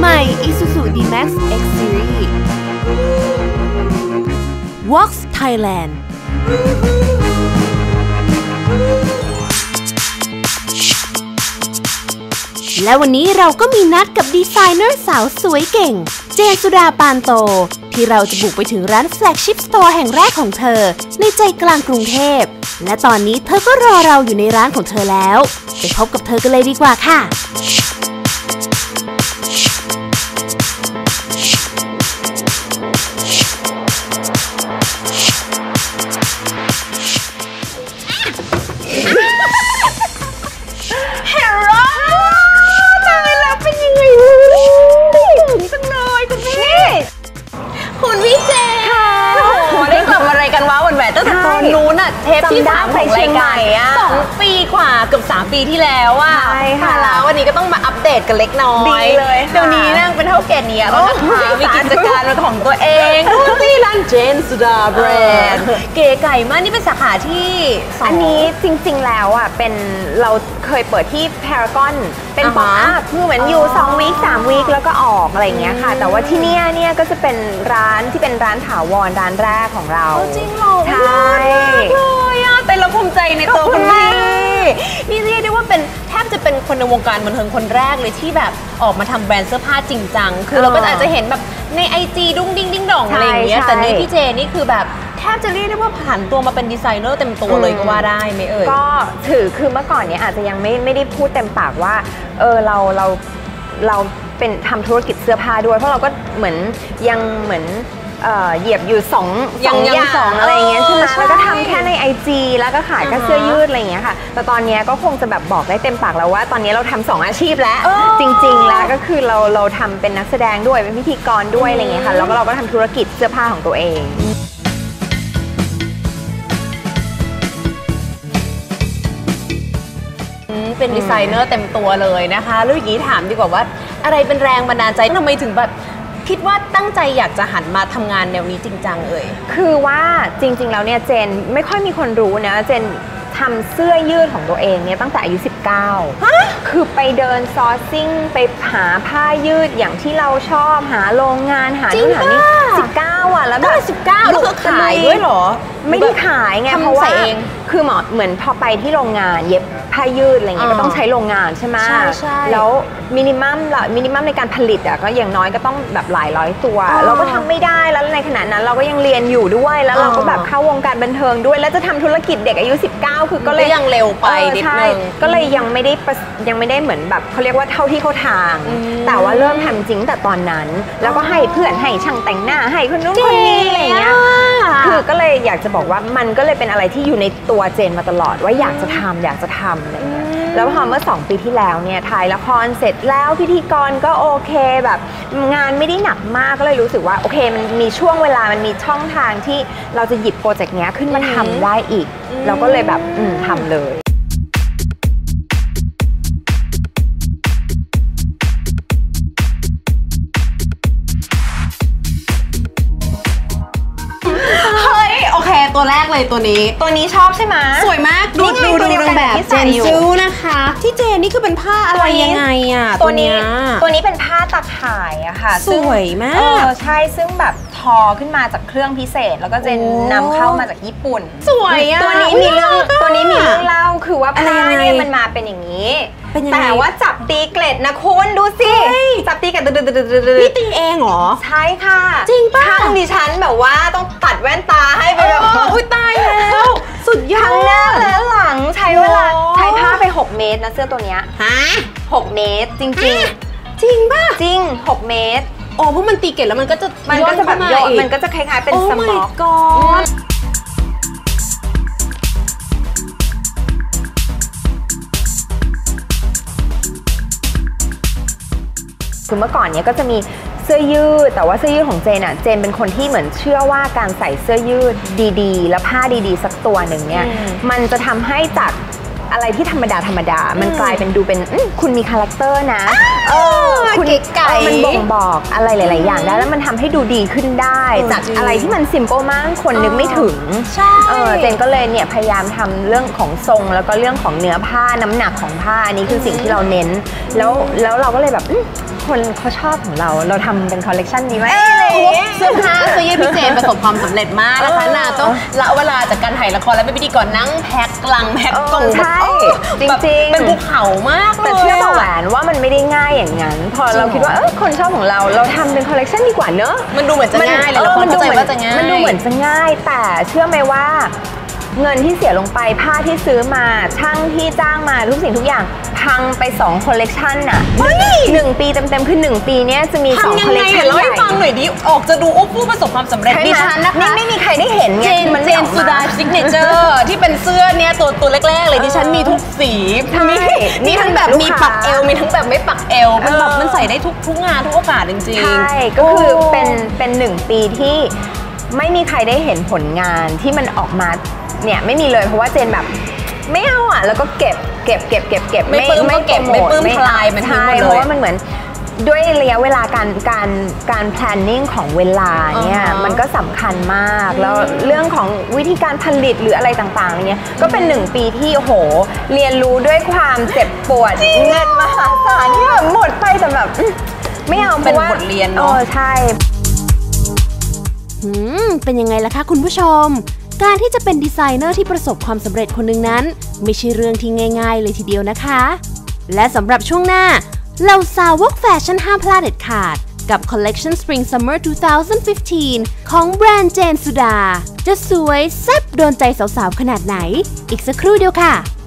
ใหม่ Isuzu D-Max X Series Walks Thailand และวันนี้เราก็มีนัดกับดีไซเนอร์สาวสวยเก่ง เจนสุดาปานโต ที่เราจะบุกไปถึงร้านแฟลกชิพสโตร์แห่งแรกของเธอ ในใจกลางกรุงเทพ และตอนนี้เธอก็รอเราอยู่ในร้านของเธอแล้ว ไปพบกับเธอกันเลยดีกว่าค่ะ ปีที่แล้วอะใช่ค่ะมาแล้ววันนี้ก็ต้องมาอัปเดตกันเล็กน้อยดีเลยค่ะเดี๋ยวนี้นั่งเป็นเท่าแก่เนี้ยแล้วนะคะโอ้ยมีกิจการเป็นของตัวเองดูสิร้านเจนสุดาแบรนด์เก๋ไก่มากนี่เป็นสาขาที่สงอันนี้จริง ๆ แล้วอะเป็นเราเคยเปิดที่พารากอนเป็นอ่าฮะป๊อปอัพคือเหมือนอยู่2วีค3วีคแล้วก็ออกอะไรอย่างเงี้ยค่ะ แต่ว่าที่เนี่ยเนี่ยก็จะเป็นร้านที่เป็นร้านถาวรร้านแรกของเราจริงเหรอใช่มากเลยอะแต่เราภูมิใจในตัวขอบคุคุณณพี่ม คนในวงการบันเทิงคนแรกเลยที่แบบออกมาทำแบรนด์เสื้อผ้าจริงจัง คือเราก็อาจจะเห็นแบบในไอจีดุ้งดิ้งดิ้งดองอะไรอย่างเงี้ย ใช่แต่นี่พี่เจนี่คือแบบแทบจะเรียกได้ว่าผ่านตัวมาเป็นดีไซเนอร์เต็มตัวเลยอืม ก็ว่าได้ไหมเอ่ย ก็ถือคือเมื่อก่อนเนี้ยอาจจะยังไม่ไม่ได้พูดเต็มปากว่าเออเราเราเราเป็นทำธุรกิจเสื้อผ้าด้วย เพราะเราก็เหมือนยังเหมือนเอ่อเหยียบอยู่สองยังสองยังอย่างสองอะไรอย่าง เงี้ยใช่ไหมเออใช่แล้วก็ทำแค่ใน IG แล้วก็ขายแค่อ่าฮะเสื้อยืดอะไรอย่างเงี้ยค่ะ แต่ตอนเนี้ยก็คงจะแบบบอกได้เต็มปากแล้วว่า ตอนนี้เราทำสองอาชีพแล้วเออจริง ๆ แล้วก็คือเราเราทำเป็นนักแสดงด้วยเป็นพิธีกรด้วยอะไรอย่างเงี้ยค่ะแล้วก็เราก็ทำธุรกิจเสื้อผ้าของตัวเอง อืมเป็นดีไซเนอร์เต็มตัวเลยนะคะ แล้วอย่างนี้ถามดีกว่าว่า อะไรเป็นแรงบันดาลใจทำไมถึงแบบ คิดว่าตั้งใจอยากจะหันมาทำงานแนวนี้จริงจังเอ่ยคือว่าจริง ๆ แล้วเนี่ยเจนไม่ค่อยมีคนรู้นะเจนทำเสื้อยืดของตัวเองเนี่ยตั้งแต่อายุ 19 คือไปเดินซอร์ซิ่งไปหาผ้ายืดอย่างที่เราชอบหาโรงงานหาจรินู่งนหานี่ป่ะ19อะแล้วแบตั้งบแต่สิบเก้าแล้วคือขายด้วยเหรอ ไม่ได้ขายไงทำเพราะว่าใส่เองคือหมอเหมือนพอไปที่โรงงานเย็บ ผ้ายืดอะไรเงี้ยอ่าก็ต้องใช้โรงงานใช่ไหมใช่ใช่แล้วมินิมัมละมินิมัมในการผลิตอะก็อย่างน้อยก็ต้องแบบหลายร้อยตัวอ๋อเราก็ทำไม่ได้แล้วในขณะนั้นเราก็ยังเรียนอยู่ด้วยแล้วเราก็อ่าแบบเข้าวงการบันเทิงด้วย แล้วจะทำธุรกิจเด็กอายุ 19 คือก็เลยก็ยังเร็วไปออนิดใช่นึงก็เลยยังไม่ได้ประสยังไม่ได้เหมือนแบบเขาเรียกว่าเท่าที่เขาทางอืมแต่ว่าเริ่มทำจริงแต่ตอนนั้น แล้วก็ให้เพื่อนให้ช่างแต่งหน้าให้คนนู้นคนนี้อะไรอย่างเงี้ยคือก็เลยอยากจะบอกว่ามันก็เลยเป็นอะไรที่อยู่ในตัวเจนมาตลอดว่าอยากจะทำอยากจะทำอะไรเงี้ยแล้วพอเมื่อ2ปีที่แล้วเนี่ยถ่ายละครเสร็จแล้วพิธีกรก็โอเคแบบงานไม่ได้หนักมากก็เลยรู้สึกว่าโอเคมันมีช่วงเวลามันมีช่องทางที่เราจะหยิบโปรเจกต์เนี้ยขึ้นมาทำได้อีก เราก็เลยแบบอืมทำเลย ตัวแรกเลยตัวนี้ ตัวนี้ชอบใช่ไหมสวยมากดูนี่ไงดูตัวดูเดียวกันแบบที่เจใส่นอยู่ซูนะคะ ที่เจนนี่คือเป็นผ้าอะไรตัวนี้ยังไงอะตัวนี้เยตัวนี้เป็นผ้าตะข่ายอะค่ะ สวยมากเออใช่ซึ่งแบบทอขึ้นมาจากเครื่องพิเศษ แล้วก็เจนโอ้นำเข้ามาจากญี่ปุ่น สวยอะตัวนี้อุ๊ยมีเรื่องน่ารักอะตัวนี้มีเรื่องเล่าคือว่าอะไรผ้ายังไงเนี่ยมันมาเป็นอย่างนี้ เป็นยังไง แต่ว่าจับตีเกล็ดนะคุณดูสิ จับตีเกล็ดดึดๆๆๆนี่ตีเองเหรอ ใช่ค่ะ จริงปะช่างดิฉันแบบว่าต้องตัดแว่นตาให้ไปแบบอุ้ยตายแล้ว สุดยอทั้ดงหน้าและหลังใช้เวลาโอ้ใช้ผ้าไป 6 เมตรนะเสื้อตัวเนี้ยฮะ6เมตรจริงจริงป่ะๆจริง 6 เมตร โอ้เพราะมันตีเกล็ดแล้วมันก็จะมันก็จะแบบเข้าาโยนอีมันก็จะคล้ายๆเป็นโอ้ส my ม็อก คือเมื่อก่อนเนี้ยก็จะมีเสื้อยืด แต่ว่าเสื้อยืดของเจนอะเจนเป็นคนที่เหมือนเชื่อว่าการใส่เสื้อยืดดีๆ แล้วผ้าดีๆ สักตัวหนึ่งเนี่ยอืมมันจะทำให้จากอะไรที่ธรรมดาธรรมดา มันกลายเป็นดูเป็นอืมคุณมีคาแรคเตอร์นะ เออคุณเก๋ไก่ เออมันบ่งบอกอะไรหลาย ๆ อย่างได้แล้วมันทำให้ดูดีขึ้นได้ เออจากจริง อะไรที่มันซิมเปิลมากคนนึกไม่ถึง ใช่ เออเจนก็เลยเนี่ยพยายามทำเรื่องของทรงแล้วก็เรื่องของเนื้อผ้าน้ำหนักของผ้าอันนี้คือสิ่งที่เราเน้น แล้วแล้วเราก็เลยแบบอืมคนเขาชอบของเรา เราทำเป็นคอลเลกชันดีไหมอะไรอย่างเงี้ย เสื้อผ้าเสื้อยืดพี่เจนประสบความสำเร็จมากนะคะเออนาต้องละเวลาจากการถ่ายละครและเป็นพิธีกรนั่งแพ็คกลังแพ็คกล่องเออใช่แบบจริงๆเป็นภูเขามากเลยแต่เชื่อป่ะแหวอะนว่ามันไม่ได้ง่ายอย่างนั้น พอจริงเหรอเราคิดว่าเออคนชอบของเรา เราทำเป็นคอลเลกชันดีกว่าเนอะ มันดูเหมือนจะง่ายเลยแล้วคนเข้าใจว่าจะง่าย มันดูเหมือนจะง่าย แต่เชื่อไหมว่า เงินที่เสียลงไปผ้าที่ซื้อมาช่างที่จ้างมาทุกสิ่งทุกอย่างพังไป2คอลเลกชันน่ะหนึ่งปีเต็มๆคือ1ปีเนี้ยจะมีสองทำยัคงอลเลไงกชัเดี๋ยนวเล่าใหให้ญ่ฟังหน่อยดิ ออกจะดูอุ้ผู้ประสบความสำเร็จใช่ไหมดิฉันนะคะนี่ไม่มีใครได้เห็นไงเจนมันเจไม่อนอกสุดามาซิกเนเจอร์ที่เป็นเสื้อเนี่ยตัวตัวแรก ๆ เลยดิฉันมีทุกสีใช่มีมีทั้งแบบลูกมีค้าปักเอวมีทั้งแบบไม่ปักเอวมันแบบเออ มันใส่ได้ทุกทุกงานทุกโอกาสจริงๆ ใช่ก็คือเป็นเป็นหนึ่งปีที่ไม่มีใครได้เห็นผลงานที่มันออกมา เนี่ยไม่มีเลยเพราะว่าเจนแบบไม่เอาอะแล้วก็เก็บเก็บเก็บเก็บเก็บไม่ปลื้มก็เก็บโปรโไม่ปลื้มทลายมันทิ้งใช่หมดเลยเพราะว่ามันเหมือนด้วยระยะเวลาการการการ planning ของเวลาเนี่ยอ่าฮะมันก็สำคัญมากแล้วเรื่องของวิธีการผลิตหรืออะไรต่างๆเนี่ยก็เป็นหนึ่งปีที่โอ้โหเรียนรู้ด้วยความเจ็บปวดเงินมหาศาลที่แบบหมดไปแต่แบบอื้อไม่เอาเพเป็นราะว่าบทเรียนเอเนาะอใช่หืมเป็นยังไงล่ะคะคุณผู้ชม การที่จะเป็นดีไซเนอร์ที่ประสบความสำเร็จคนหนึ่งนั้น ไม่ใช่เรื่องที่ง่าย ๆ เลยทีเดียวนะคะ และสำหรับช่วงหน้าเราสาวกแฟชั่นห้ามพลาดเด็ดขาด กับ Collection Spring Summer 2015 ของแบรนด์เจนสุดา จะสวยแซ่บโดนใจสาวๆ ขนาดไหน อีกสักครู่เดียวค่ะ